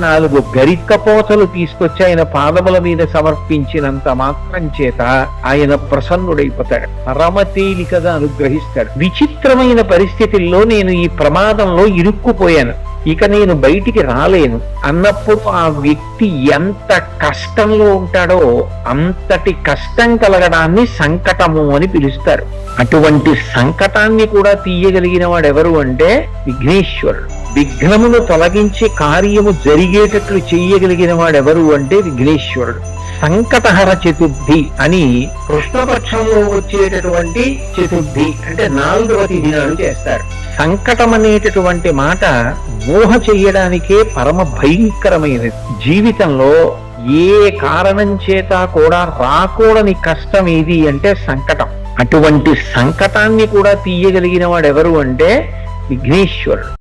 నాలుగు గరిక్కపోతలు తీసుకొచ్చి ఆయన పాదముల మీద సమర్పించినంత మాత్రం చేత ఆయన ప్రసన్నుడైపోతాడు. పరమ తేలికగా అనుగ్రహిస్తాడు. విచిత్రమైన పరిస్థితుల్లో నేను ఈ ప్రమాదంలో ఇరుక్కుపోయాను. ఇక నేను బయటికి రాలేను. అన్నప్పుడు ఆ వ్యక్తి ఎంత కష్టంలో ఉంటాడో అంతటి కష్టం కలగడాన్ని సంకటము అని పిలుస్తారు. అటువంటి సంకటాన్ని కూడా తీయగలిగిన వాడు ఎవరు అంటే విఘ్నేశ్వరుడు. విఘ్నమును తొలగించి కార్యము జరిగేటట్లు చెయ్యగలిగిన వాడెవరు అంటే విఘ్నేశ్వరుడు. సంకటహర చతుర్థి అని కృష్ణపక్షంలో వచ్చేటటువంటి చతుర్థి అంటే నాలుగవ తిథి నాడు చేస్తారు. సంకటం అనేటటువంటి మాట మోహ చెయ్యడానికే పరమ భయంకరమైనది. జీవితంలో ఏ కారణం చేత కూడా రాకూడని కష్టం ఏది అంటే సంకటం. అటువంటి సంకటాన్ని కూడా తీయగలిగిన వాడు ఎవరు అంటే విఘ్నేశ్వరుడు.